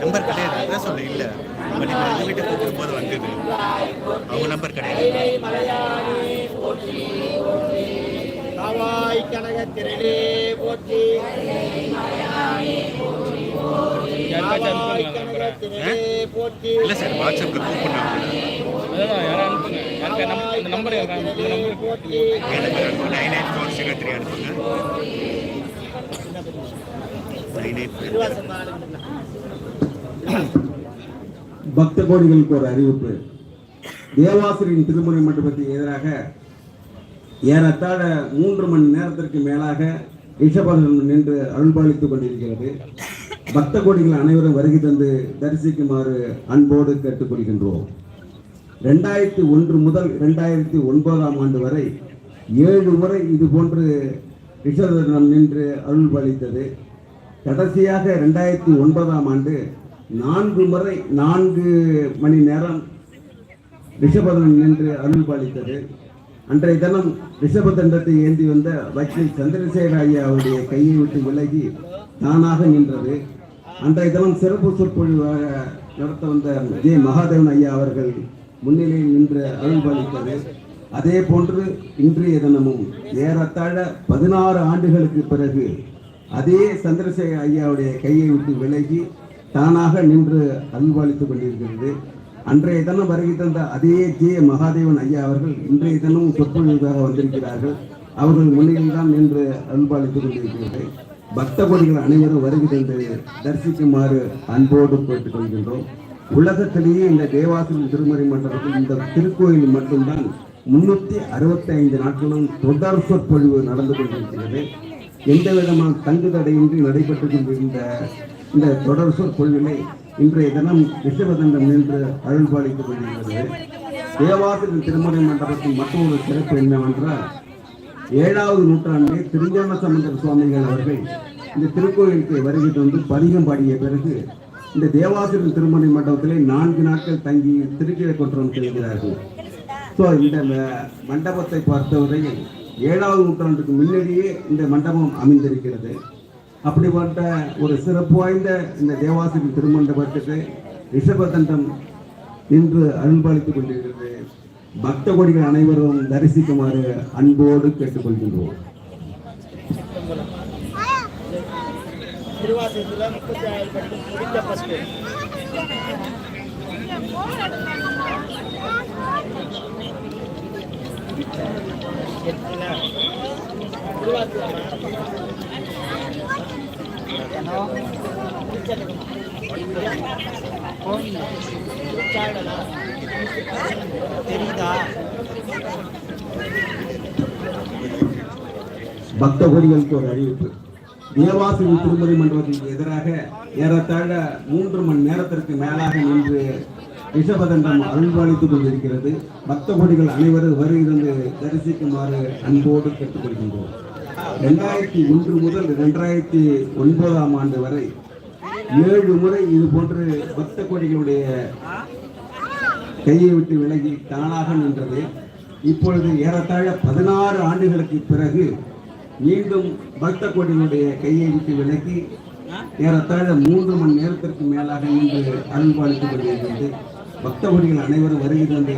Number கிடையாது அதான் சொல்ல இல்ல. பட் இப்போ எங்கள் வீட்டை கூப்பிடும்போது வந்தது. அவங்க நம்பர் கிடையாது. இல்லை சார் வாட்ஸ்அப்பில் கூப்பிடுறாங்க number number nine eight four zero three அனுப்புங்க. பக்த கோடிகளுக்கு ஒரு அறிவிப்பு. தேவாசிரியின் திருமுறை மண்டபத்துக்கு எதிராக ஏறத்தாழ மூன்று மணி நேரத்திற்கு மேலாக ரிஷபதன் நின்று அருள்பாலித்துக் கொண்டிருக்கிறது. பக்த கோடிகள் அனைவரும் வருகை தந்து தரிசிக்குமாறு அன்போடு கேட்டுக்கொள்கின்றோம். ரெண்டாயிரத்தி ஒன்று முதல் ரெண்டாயிரத்தி ஒன்பதாம் ஆண்டு வரை ஏழு முறை இது போன்று ரிஷபதனம் நின்று அருள்பாலித்தது. கடைசியாக ரெண்டாயிரத்தி ஒன்பதாம் ஆண்டு நான்கு முறை நான்கு மணி நேரம் ரிஷபதனம் நின்று அருள்பாலித்தது அன்றைய தினம் ரிஷபதண்டத்தை ஏந்தி வந்த வக்கீல் சந்திரசேகர ஐயா அவருடைய கையை விட்டு விலகி தானாக நின்றது. அன்றைய தினம் சிறப்பு சொற்பொழிவாக நடத்த வந்த ஜே மகாதேவன் ஐயா அவர்கள் முன்னிலையில் நின்று அருள்பாலித்தது அதே போன்று இன்றைய தினமும் ஏறத்தாழ பதினாறு ஆண்டுகளுக்கு பிறகு அதே சந்திரசேகர் ஐயாவுடைய கையை விட்டு விலகி தானாக நின்று அல்வாளித்துக் கொண்டிருக்கிறது. அன்றைய தினம் வருகை தந்த அதே ஜே மகாதேவன் ஐயா அவர்கள் இன்றைய தினம் சொற்பொழிவுக்காக வந்திருக்கிறார்கள். அவர்கள் முன்னிலையில் தான் நின்று அல்பாளித்துக் கொண்டிருக்கிறது. பக்த அனைவரும் வருகை தந்து தரிசிக்குமாறு அன்போடு கேட்டுக்கொள்கின்றோம் உலகத்திலேயே இந்த தேவாசிரியர் திருமறை மண்டலத்தில் இந்த திருக்கோயில் மட்டும்தான் முன்னூத்தி அறுபத்தி ஐந்து நாட்களும் தொடர் சொற்பொழிவு நடந்து கொண்டிருக்கிறது. எந்த விதமான தங்கு தடையின்றி நடைபெற்றுக் கொண்டிருந்த இந்த தொடர் சொற்பொழிவினை இன்றைய தினம் விஷவதண்டம் நின்று அருள்பாலித்துக் கொண்டிருக்கிறது. தேவாசிரியர் திருமறை மண்டபத்தின் மற்றொரு சிறப்பு என்னவென்றால் ஏழாவது நூற்றாண்டில் திருஞான சம்பந்தர் சுவாமிகள் அவர்கள் இந்த திருக்கோயிலுக்கு வருகை வந்து பதிகம் பாடிய பிறகு இந்த தேவாசிரியர் திருமணி மண்டபத்திலே நான்கு நாட்கள் தங்கி திருக்கிழக்கொன்றம் செய்கிறார்கள். ஸோ இந்த மண்டபத்தை பொறுத்தவரையில் ஏழாவது நூற்றாண்டுக்கு முன்னாடியே இந்த மண்டபம் அமைந்திருக்கிறது. அப்படிப்பட்ட ஒரு சிறப்பு வாய்ந்த இந்த தேவாசிரி திருமண்டபத்துக்கு ரிஷபதண்டம் இன்று அன்பளித்துக் கொண்டிருக்கிறது. பக்த கொடிகள் அனைவரும் தரிசிக்குமாறு அன்போடு கேட்டுக்கொள்கின்றோம். திருவாசகத்தில் முப்பத்தி ஆறு பட்டு முடிந்த ஃபஸ்ட்டு தெரியுதா பக்த கொடிகளுக்கு ஒரு அறிவிப்பு. தேவாசிரி திருமதி மண்டபத்திற்கு எதிராக ஏறத்தாழ மூன்று மணி நேரத்திற்கு மேலாக நின்று ரிஷபதண்டம் அருள்பாலித்துக் கொண்டிருக்கிறது. பக்த கொடிகள் அனைவரும் வருகிறது தரிசிக்குமாறு அன்போடு கேட்டுக்கொள்கின்றோம். ரெண்டாயிரத்தி ஒன்று முதல் ரெண்டாயிரத்தி ஒன்பதாம் ஆண்டு வரை ஏழு முறை இது போன்று பக்த கொடிகளுடைய கையை விட்டு விலகி தானாக நின்றது. இப்பொழுது ஏறத்தாழ பதினாறு ஆண்டுகளுக்கு பிறகு மீண்டும் பக்த கோடிகளுடைய கையை விட்டு விலகி ஏறத்தாழ மூன்று மணி நேரத்திற்கு மேலாக நின்று அருள்பாலித்துக் கொண்டிருக்கிறது. பக்தகோடிகள் அனைவரும் வருகை தந்து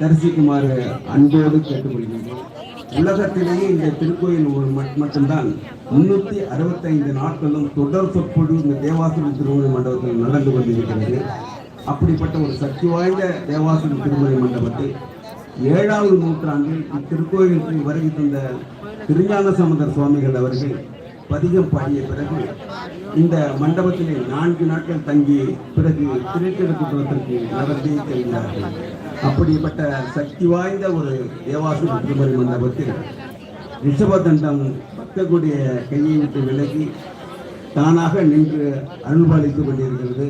தரிசிக்குமாறு அன்போடு கேட்டுக்கொள்கின்றோம் உலகத்திலேயே இந்த திருக்கோயில் ஒரு மட்டும்தான். முன்னூத்தி அறுபத்தைந்து நாட்களும் தொடர் சொற்பொழிவு இந்த தேவாசுர திருமண மண்டபத்தில் நடந்து கொண்டிருக்கிறது. அப்படிப்பட்ட ஒரு சக்தி வாய்ந்த தேவாசுர திருமண மண்டபத்தில் ஏழாவது நூற்றாண்டில் இத்திருக்கோயிலுக்கு வருகை தந்த திருஞான சமுதர் சுவாமிகள் அவர்கள் பதிகம் பாடிய பிறகு இந்த மண்டபத்திலே நான்கு நாட்கள் தங்கி பிறகு திருக்கெடுக்குன்றத்திற்கு நடந்தே தெரிந்தார்கள் அப்படிப்பட்ட சக்தி வாய்ந்த ஒரு தேவாசுர திருமண மண்டபத்தில் ரிஷபதண்டம் பக்தர்களுடைய கையை விட்டு விலகி தானாக நின்று அருள்பாலித்துக் கொண்டிருக்கிறது.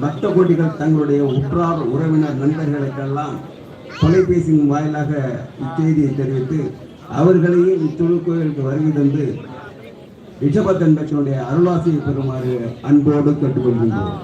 பக்த கோடிகள் தங்களுடைய உற்றார் உறவினர் நண்பர்களுக்கெல்லாம் தொலைபேசியின் வாயிலாக இச்செய்தியை தெரிவித்து அவர்களையும் இத்திருக்கோயிலுக்கு வருகை தந்து ரிஷபதண்டத்தினுடைய அருளாசியை பெறுமாறு அன்போடு கேட்டுக்கொள்கின்றோம்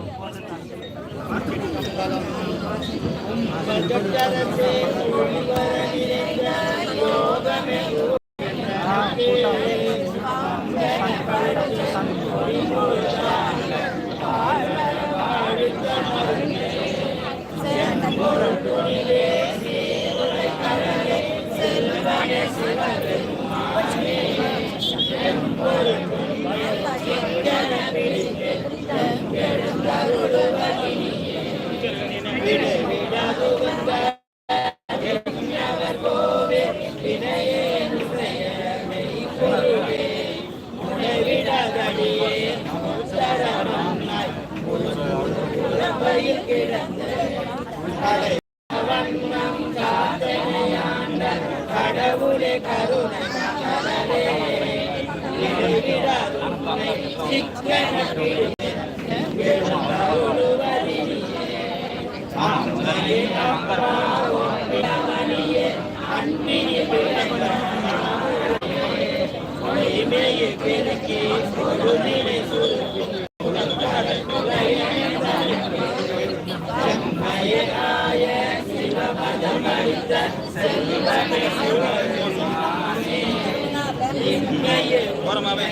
பரமாவே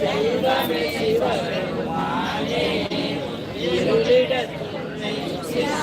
செய்வமே செய்வமே இருளிடத்தில்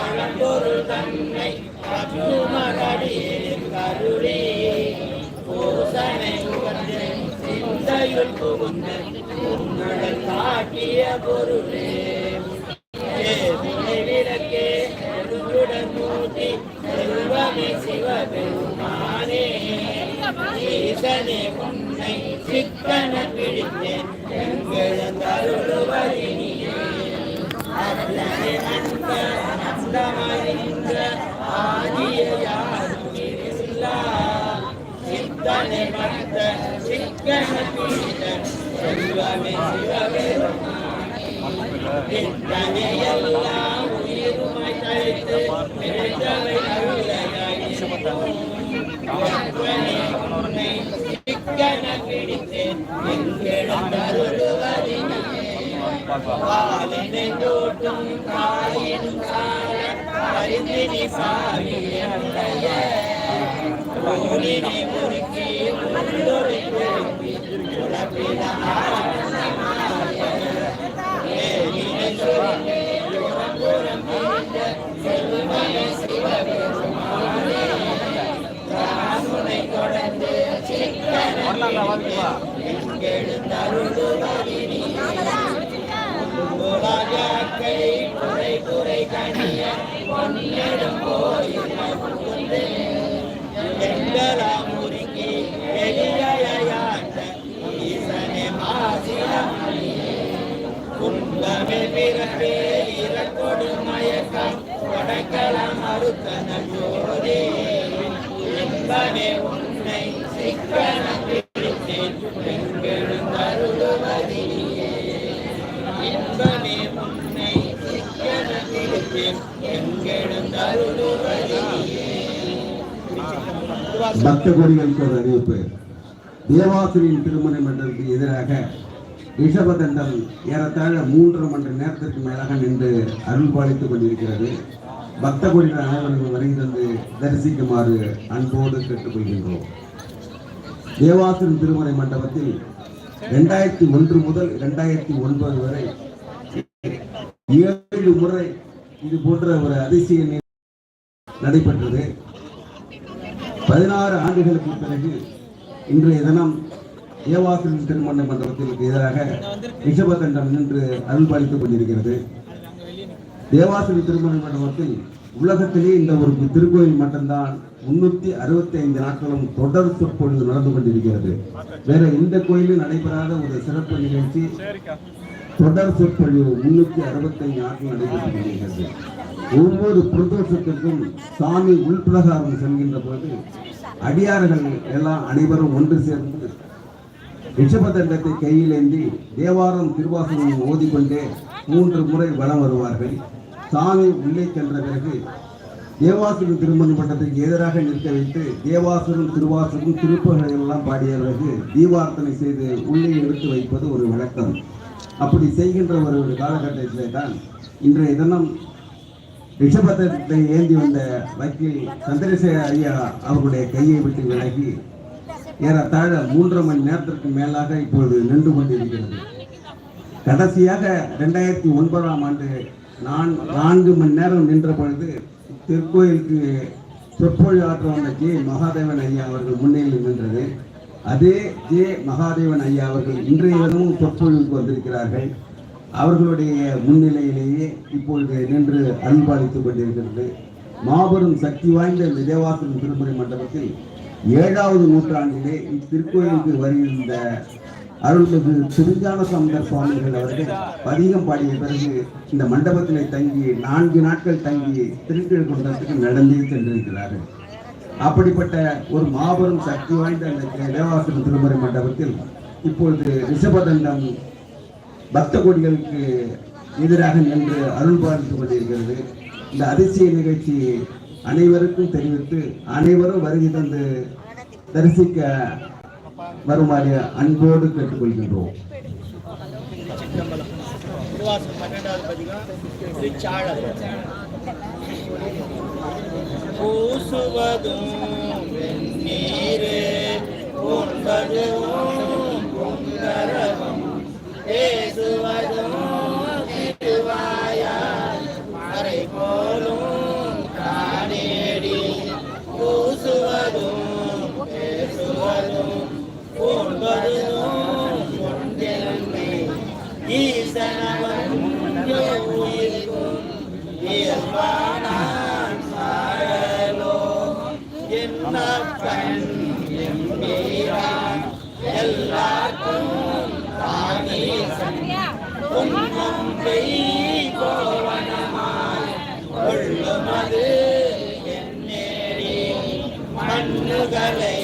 பழம்பொரு தன்னை பற்றுமகடியில் கருளே பூசனை உகந்து சிந்தையுள் புகுந்து உங்களுடன் காட்டிய பொருளே விளக்கே ஒருங்குடன் மூட்டி செல்வமே சிவபெருமானே ஈசனே உன்னை சிக்கன பிடித்தேன் எங்களது அருளுவரினியே அல்லது அன்ப அந்தமறிந்த சித்தனை சிக்கன செல்வமே உயிருமை தழைத்து நினைத்தவை அருளையாய் சிக்கன பிடித்தேன். பாலினை தோட்டும் பரிந்தினி சாவியடைய ஊரினை முறுக்கி உள்ளொரு உழப்பின தொடர்ந்து குறை குறை கணிய பொன்னிடம் கோயில் எங்களா முறுக்கி எளியாண்ட ஈசனே பிறப்பே இறக்கொடு மயக்கம் கொடைக்கலாம் மறுத்தன ஜோதே இன்பமே உன்னை சிக்கன பக்த கோடிகளுக்கு ஒரு அறிவிப்பு. தேவாசிரியின் திருமண மன்றத்துக்கு எதிராக ரிஷபதண்டம் ஏறத்தாழ மூன்று மணி நேரத்திற்கு மேலாக நின்று அருள் பாலித்துக் கொண்டிருக்கிறது. பக்த கோடிகள் அனைவரும் வருகிறது தரிசிக்குமாறு அன்போடு கேட்டுக்கொள்கின்றோம். தேவாசிரியின் திருமண மண்டபத்தில் இரண்டாயிரத்தி ஒன்று முதல் இரண்டாயிரத்தி ஒன்பது வரை ஏழு முறை இது போன்ற ஒரு அதிசய நடைபெற்றது. பதினாறு ஆண்டுகளுக்கு பிறகு இன்றைய தினம் தேவாசிரியர் திருமண மண்டபத்திற்கு எதிராக ரிஷபதண்டம் நின்று அருள்பாலித்துக் கொண்டிருக்கிறது. தேவாசிரியர் திருமண மண்டபத்தில் உலகத்திலே இந்த ஒரு திருக்கோயில் மட்டும்தான் முன்னூத்தி அறுபத்தி ஐந்து நாட்களும் தொடர் சொற்பொழிவு நடந்து கொண்டிருக்கிறது. வேற எந்த கோயிலும் நடைபெறாத ஒரு சிறப்பு நிகழ்ச்சி தொடர் சொற்பொழிவு முன்னூத்தி அறுபத்தைந்து நாட்கள் நடைபெற்று கொண்டிருக்கிறது. ஒவ்வொரு பிரதோஷத்திற்கும் சாமி உள்பிரகாரம் செல்கின்ற போது அடியார்கள் எல்லாம் அனைவரும் ஒன்று சேர்ந்து ரிஷபதண்டத்தை கையிலேந்தி தேவாரம் திருவாசகம் ஓதிக்கொண்டே மூன்று முறை வலம் வருவார்கள். சாமி உள்ளே சென்ற பிறகு தேவாசுரம் திருமண பட்டத்திற்கு எதிராக நிற்க வைத்து தேவாசுரம் திருவாசகம் திருப்புகளை எல்லாம் பாடிய பிறகு தீபார்த்தனை செய்து உள்ளே எடுத்து வைப்பது ஒரு வழக்கம். அப்படி செய்கின்ற ஒரு ஒரு காலகட்டத்திலே தான் இன்றைய தினம் விஷபத்திரத்தை ஏந்தி வந்த வக்கீல் சந்திரசேகர் ஐயா அவருடைய கையை விட்டு விலகி ஏறத்தாழ மூன்று மணி நேரத்திற்கு மேலாக இப்பொழுது நின்று கொண்டிருக்கிறது. கடைசியாக ரெண்டாயிரத்தி ஒன்பதாம் ஆண்டு நான் நான்கு மணி நேரம் நின்ற பொழுது திருக்கோயிலுக்கு சொற்பொழி ஆற்ற வந்த ஜே. மகாதேவன் ஐயா அவர்கள் முன்னிலையில் நின்றது. அதே ஜே. மகாதேவன் ஐயா அவர்கள் இன்றைய தினமும் சொற்பொழிவுக்கு வந்திருக்கிறார்கள். அவர்களுடைய முன்னிலையிலேயே இப்பொழுது நின்று அன்பாளித்துக் கொண்டிருக்கிறது மாபெரும் சக்தி வாய்ந்த இந்த திருமுறை மண்டபத்தில் ஏழாவது நூற்றாண்டிலே இத்திருக்கோயிலுக்கு வருகின்ற அருள்மிகு திருஞான சமுதர் சுவாமிகள் அவர்கள் பதிகம் பாடிய பிறகு இந்த மண்டபத்திலே தங்கி நான்கு நாட்கள் தங்கி திருக்கிழக்குன்றத்துக்கு நடந்தே சென்றிருக்கிறார்கள். அப்படிப்பட்ட ஒரு மாபெரும் சக்தி வாய்ந்த அந்த தேவாசிரம் திருமுறை மண்டபத்தில் இப்பொழுது ரிஷபதண்டம் பக்த கோடிகளுக்கு எதிராக நின்று அருள் பாலித்துக் கொண்டிருக்கிறது. இந்த அதிசய நிகழ்ச்சி அனைவருக்கும் தெரிவித்து அனைவரும் வருகை தந்து தரிசிக்க வருமாறு அன்போடு கேட்டுக்கொள்கின்றோம். பன்னெண்டாவது பதிகம் பூசுவதும் நீரே உண்பதும் பொங்கரவும் பேசுவதும் திருவாயார் மறை போலும் காணேடி பூசுவதும் பேசுவதும் போன்பதும் மண்ணுகளை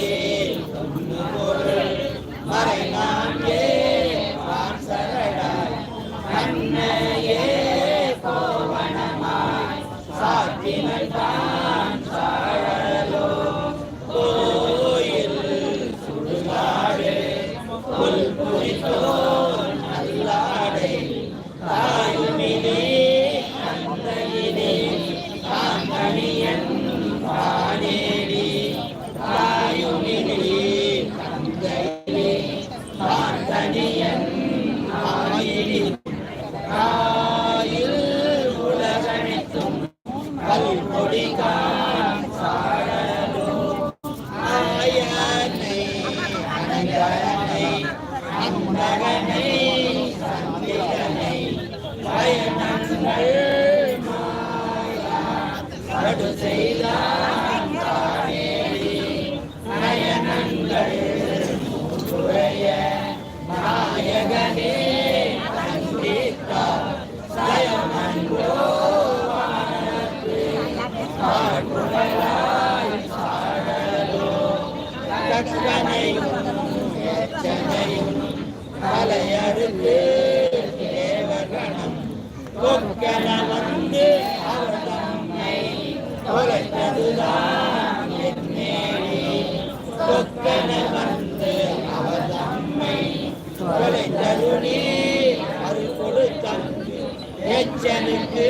எச்சனுக்கு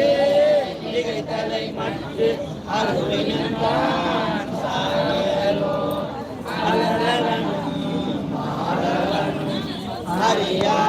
திகைத்தலை மற்று அருளினான் அறியா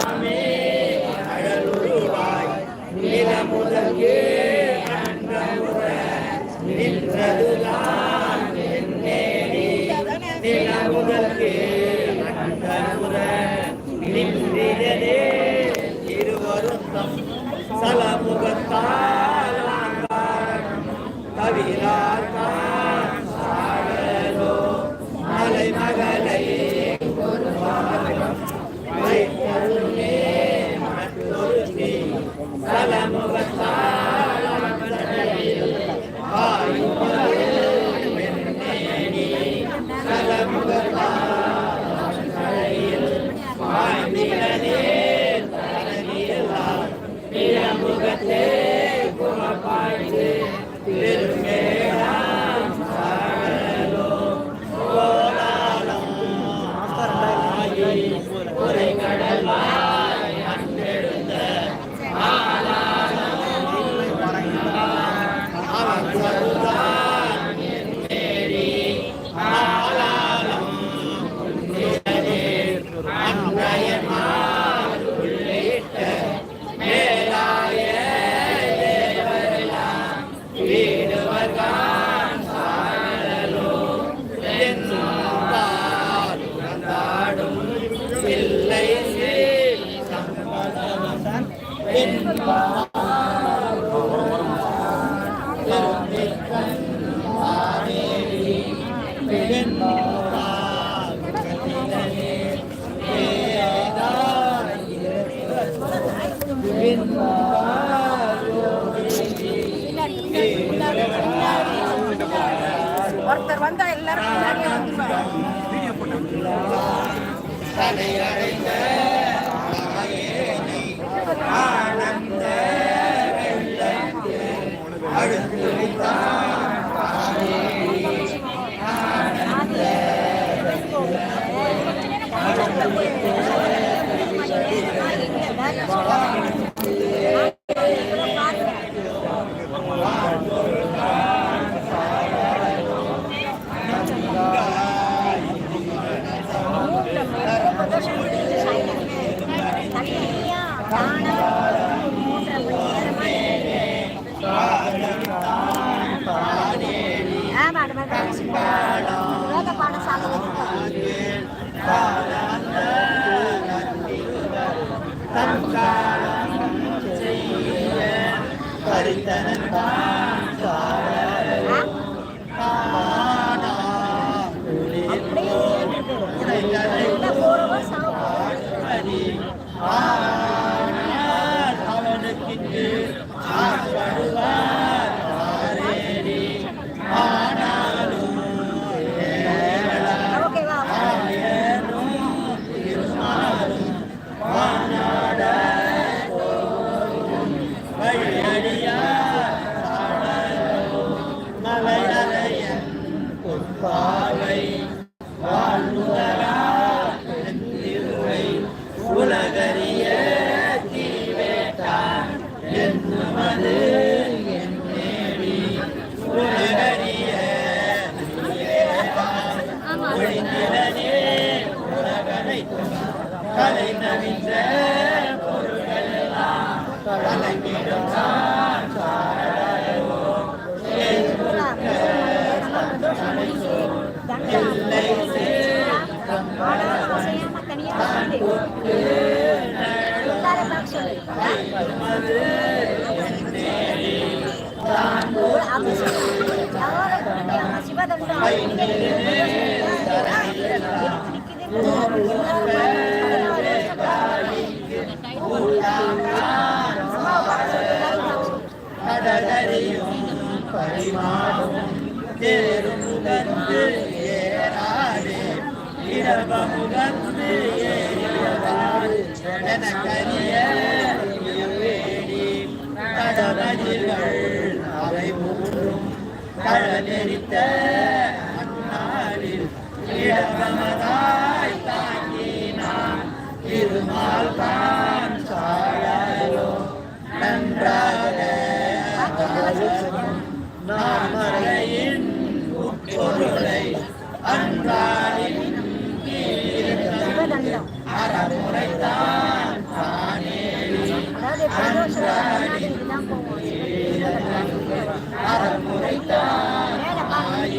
ಬಂದು ಏರಾಡಿ ಇಡಬಹು ಬಂದು ಏನ ಕಲಿಯ ಬೇಡಿ கடவதிகள் அவை மூன்றும் கடலெறித்த அந்நாளில் இடமதாய் தாங்கி நான் நன்றாக நான் மறை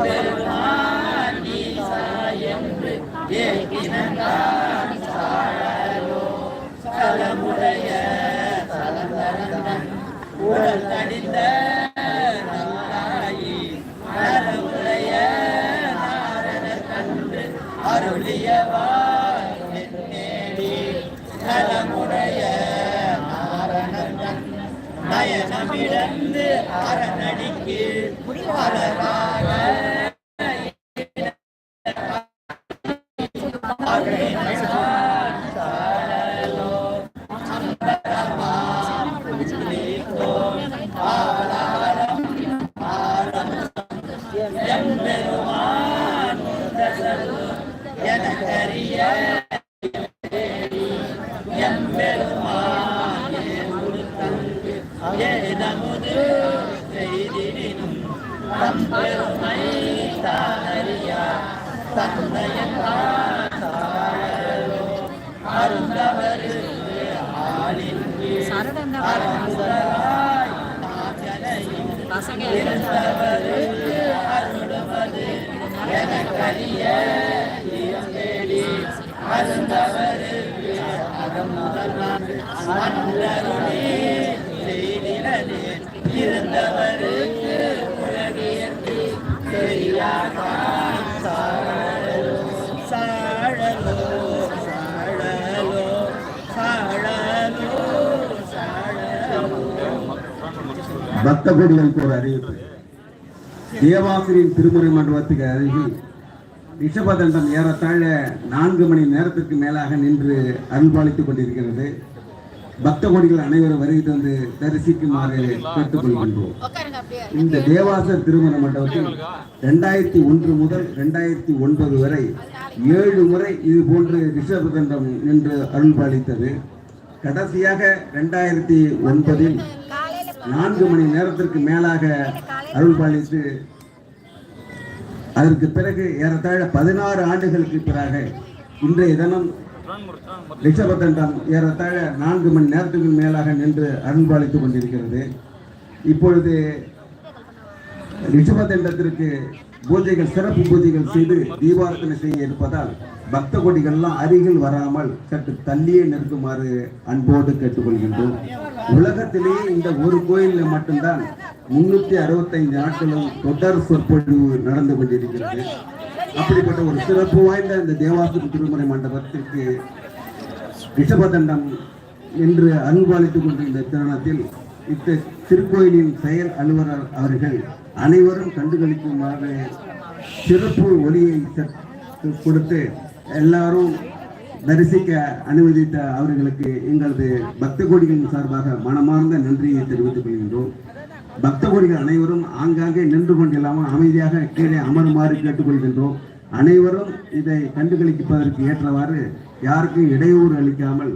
Amen. நயனமிழந்து அரணடிக்கு அழகாக பக்த கோடிகளுக்கு ஒரு அறிவிப்பு. தேவாசிரியின் திருமுறை மண்டபத்துக்கு அருகில் ரிஷபதண்டம் ஏறத்தாழ நான்கு மணி நேரத்திற்கு மேலாக நின்று அருள்பாலித்துக் கொண்டிருக்கிறது. பக்த கோடிகள் அனைவரும் வருகை தந்து தரிசிக்குமாறு கேட்டுக்கொள்கின்றோம். உட்காருங்க இந்த தேவாசர் திருமண மண்டபத்தில் ரெண்டாயிரத்தி ஒன்று முதல் ரெண்டாயிரத்தி ஒன்பது வரை ஏழு முறை இது போன்று ரிஷபதண்டம் நின்று அருள்பாலித்தது கடைசியாக ரெண்டாயிரத்தி ஒன்பதில் நான்கு மணி நேரத்திற்கு மேலாக அருள்பாலித்து அதற்கு பிறகு ஏறத்தாழ பதினாறு ஆண்டுகளுக்கு பிறகு இன்றைய தினம் ரிஷபதண்டம் ஏறத்தாழ நான்கு மணி நேரத்துக்கு மேலாக நின்று அருள்பாலித்துக் கொண்டிருக்கிறது. இப்பொழுது ரிஷபதண்டத்திற்கு பூஜைகள் சிறப்பு பூஜைகள் செய்து தீபாரத்தனை செய்ய இருப்பதால் பக்த கொடிகள்லாம் அருகில் வராமல் சற்று தள்ளியே நிற்குமாறு அன்போடு கேட்டுக்கொள்கின்றோம். உலகத்திலேயே இந்த ஒரு கோயிலில் மட்டும்தான் முன்னூத்தி அறுபத்தைந்து நாட்களும் தொடர் சொற்பொழிவு நடந்து கொண்டிருக்கிறது. அப்படிப்பட்ட ஒரு சிறப்பு வாய்ந்த இந்த தேவாசுர திருமறை மண்டபத்திற்கு ரிஷபதண்டம் என்று அன்பு அளித்துக் கொண்டிருந்த தருணத்தில் இத்த திருக்கோயிலின் செயல் அலுவலர் அவர்கள் அனைவரும் கண்டுகளிக்குமாறு சிறப்பு ஒலியை கொடுத்து எல்லாரும் தரிசிக்க அனுமதித்த அவர்களுக்கு எங்களது பக்த கோடிகளின் சார்பாக மனமார்ந்த நன்றியை தெரிவித்துக் கொள்கின்றோம். பக்த கோடிகள் அனைவரும் ஆங்காங்கே நின்று கொண்டில்லாமல் அமைதியாக கீழே அமருமாறு கேட்டுக்கொள்கின்றோம். அனைவரும் இதை கண்டுகளிப்பதற்கு ஏற்றவாறு யாருக்கும் இடையூறு அளிக்காமல்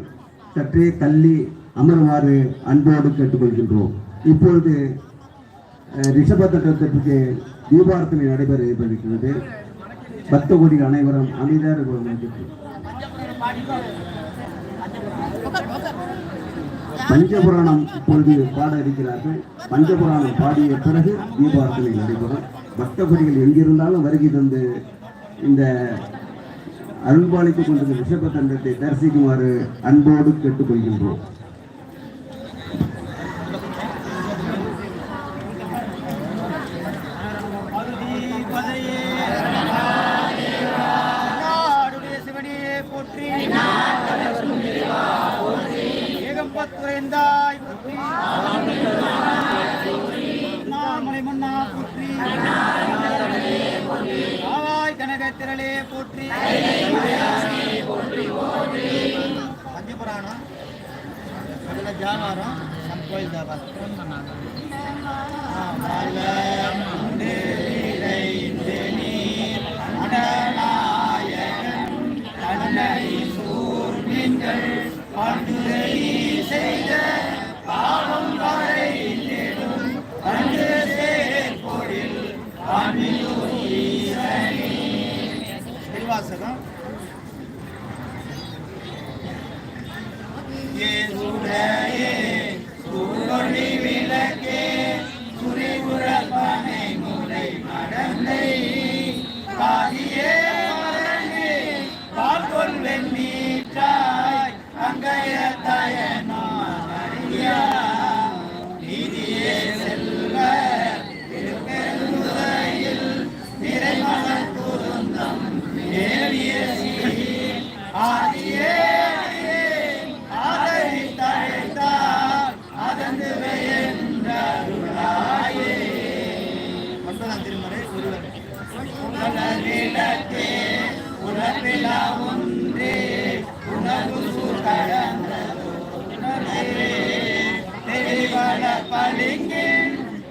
சற்றே தள்ளி அமருமாறு அன்போடு கேட்டுக்கொள்கின்றோம். இப்பொழுது அஹ், ரிஷபதட்டத்திற்கு தீபார்த்தனை நடைபெற இருக்கிறது பக்த கோடிகள் அனைவரும் அமைதியாக இருக்க பஞ்சபுராணம் இப்பொழுது பாட இருக்கிறார்கள் பஞ்சபுராணம் பாடிய பிறகு தீபார்த்தனை நடைபெறும். பக்தபடிகள் எங்கிருந்தாலும் வருகை தந்து இந்த அருள்பாலித்துக் கொண்டிருந்த ரிஷப தண்டத்தை தரிசிக்குமாறு அன்போடு கேட்டுக்கொள்கின்றோம்.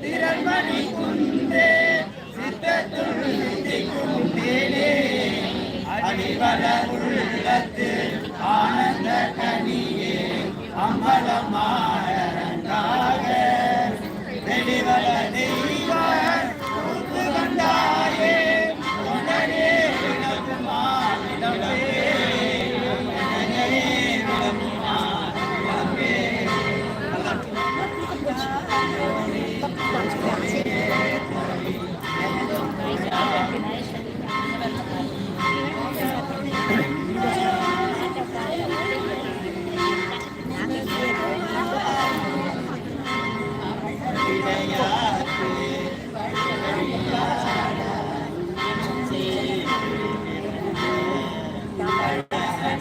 திறமணி குன்றே சித்தத்துள் சிந்திக்கும் மேலே அடிவள உள்ளத்து ஆனந்த கனியே அம்பலமாக வெளிவள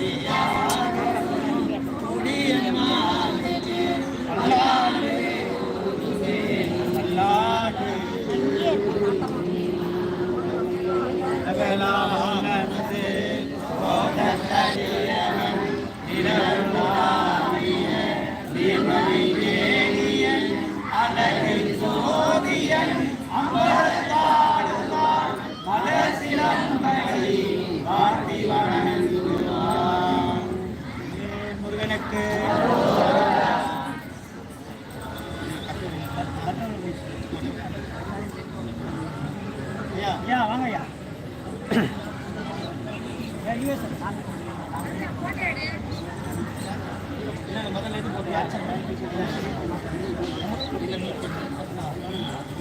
Yeah.